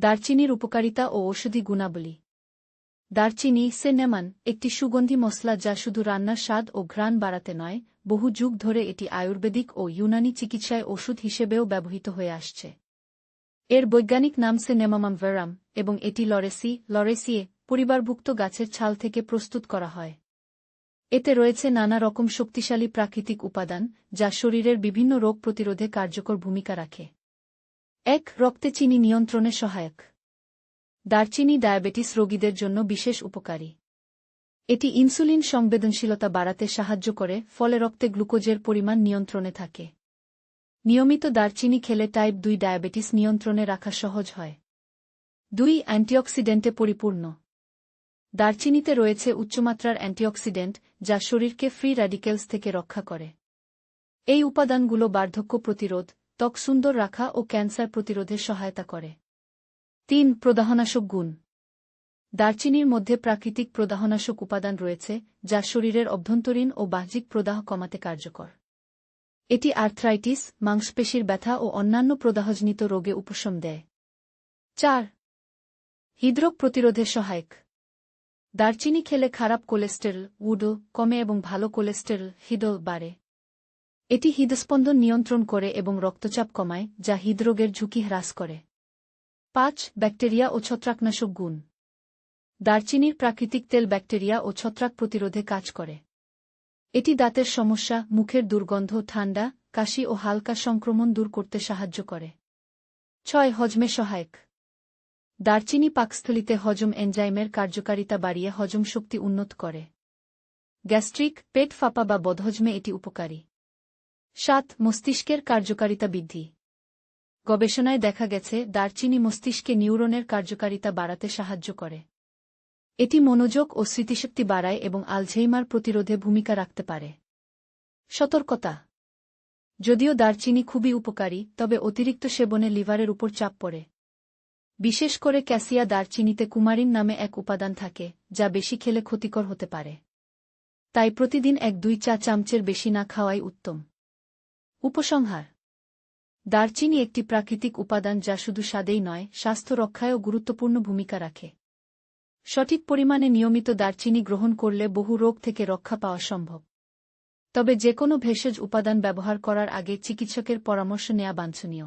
দারচিনির উপকারিতা ও ঔষধি গুণাবলী। দারচিনি, সেনেমান, একটি সুগন্ধি মশলা যা শুধু রান্নার স্বাদ ও ঘ্রাণ বাড়াতে নয়, বহু যুগ ধরে এটি আয়ুর্বেদিক ও ইউনানি চিকিৎসায় ওষুধ হিসেবেও ব্যবহৃত হয়ে আসছে। এর বৈজ্ঞানিক নাম সেনেমামাম ভেরাম এবং এটি লরেসি, লরেসিয়ে পরিবারভুক্ত গাছের ছাল থেকে প্রস্তুত করা হয়। এতে রয়েছে নানা রকম শক্তিশালী প্রাকৃতিক উপাদান যা শরীরের বিভিন্ন রোগ প্রতিরোধে কার্যকর ভূমিকা রাখে। এক, রক্তে চিনি নিয়ন্ত্রণে সহায়ক। দারচিনি ডায়াবেটিস রোগীদের জন্য বিশেষ উপকারী। এটি ইনসুলিন সংবেদনশীলতা বাড়াতে সাহায্য করে, ফলে রক্তে গ্লুকোজের পরিমাণ নিয়ন্ত্রণে থাকে। নিয়মিত দারচিনি খেলে টাইপ দুই ডায়াবেটিস নিয়ন্ত্রণে রাখা সহজ হয়। দুই, অ্যান্টিঅক্সিডেন্টে পরিপূর্ণ। দারচিনিতে রয়েছে উচ্চমাত্রার অ্যান্টিঅক্সিডেন্ট, যা শরীরকে ফ্রি র্যাডিক্যালস থেকে রক্ষা করে। এই উপাদানগুলো বার্ধক্য প্রতিরোধ ত্বক সুন্দর রাখা ও ক্যান্সার প্রতিরোধে সহায়তা করে। তিন, প্রদাহনাশক গুণ। দারচিনির মধ্যে প্রাকৃতিক প্রদাহনাশক উপাদান রয়েছে, যা শরীরের অভ্যন্তরীণ ও বাহ্যিক প্রদাহ কমাতে কার্যকর। এটি আর্থ্রাইটিস, মাংসপেশির ব্যথা ও অন্যান্য প্রদাহজনিত রোগে উপশম দেয়। চার, হৃদরোগ প্রতিরোধে সহায়ক। দারচিনি খেলে খারাপ কোলেস্টেরল, উডো, কমে এবং ভালো কোলেস্টেরল হৃদল বাড়ে। এটি হৃদস্পন্দন নিয়ন্ত্রণ করে এবং রক্তচাপ কমায়, যা হৃদরোগের ঝুঁকি হ্রাস করে। পাঁচ, ব্যাকটেরিয়া ও ছত্রাকনাশক গুণ। দারচিনির প্রাকৃতিক তেল ব্যাকটেরিয়া ও ছত্রাক প্রতিরোধে কাজ করে। এটি দাঁতের সমস্যা, মুখের দুর্গন্ধ, ঠান্ডা, কাশি ও হালকা সংক্রমণ দূর করতে সাহায্য করে। ছয়, হজমে সহায়ক। দারচিনি পাকস্থলিতে হজম এনজাইমের কার্যকারিতা বাড়িয়ে হজম শক্তি উন্নত করে। গ্যাস্ট্রিক, পেট ফাঁপা বা বদহজমে এটি উপকারী। সাত, মস্তিষ্কের কার্যকারিতা বৃদ্ধি। গবেষণায় দেখা গেছে, দারচিনি মস্তিষ্কে নিউরনের কার্যকারিতা বাড়াতে সাহায্য করে। এটি মনোযোগ ও স্মৃতিশক্তি বাড়ায় এবং আলঝেইমার প্রতিরোধে ভূমিকা রাখতে পারে। সতর্কতা। যদিও দারচিনি খুবই উপকারী, তবে অতিরিক্ত সেবনে লিভারের উপর চাপ পড়ে। বিশেষ করে ক্যাসিয়া দারচিনিতে কুমারিন নামে এক উপাদান থাকে, যা বেশি খেলে ক্ষতিকর হতে পারে। তাই প্রতিদিন এক দুই চা চামচের বেশি না খাওয়াই উত্তম। উপসংহার। দারচিনি একটি প্রাকৃতিক উপাদান যা শুধু স্বাদেই নয়, স্বাস্থ্য রক্ষায়ও গুরুত্বপূর্ণ ভূমিকা রাখে। সঠিক পরিমাণে নিয়মিত দারচিনি গ্রহণ করলে বহু রোগ থেকে রক্ষা পাওয়া সম্ভব। তবে যে কোনো ভেষজ উপাদান ব্যবহার করার আগে চিকিৎসকের পরামর্শ নেওয়া বাঞ্ছনীয়।